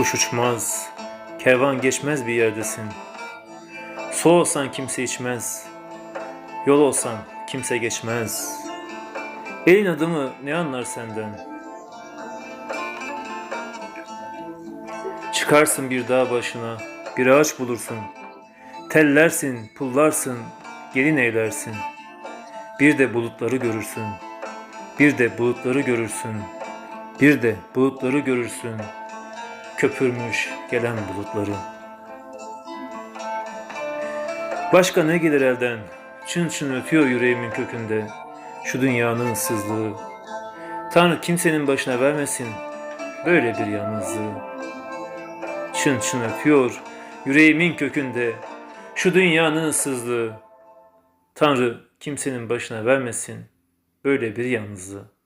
Kuş uçmaz, kervan geçmez bir yerdesin. Su olsan kimse içmez, yol olsan kimse geçmez. Elin adımı ne anlar senden? Çıkarsın bir dağ başına, bir ağaç bulursun. Tellersin, pullarsın, gelin eylersin. Bir de bulutları görürsün. Bir de bulutları görürsün. Bir de bulutları görürsün. Köpürmüş gelen bulutları. Başka ne gelir elden? Çın çın ötüyor yüreğimin kökünde. Şu dünyanın ıssızlığı. Tanrı kimsenin başına vermesin böyle bir yalnızlığı. Çın çın ötüyor yüreğimin kökünde. Şu dünyanın ıssızlığı. Tanrı kimsenin başına vermesin böyle bir yalnızlığı.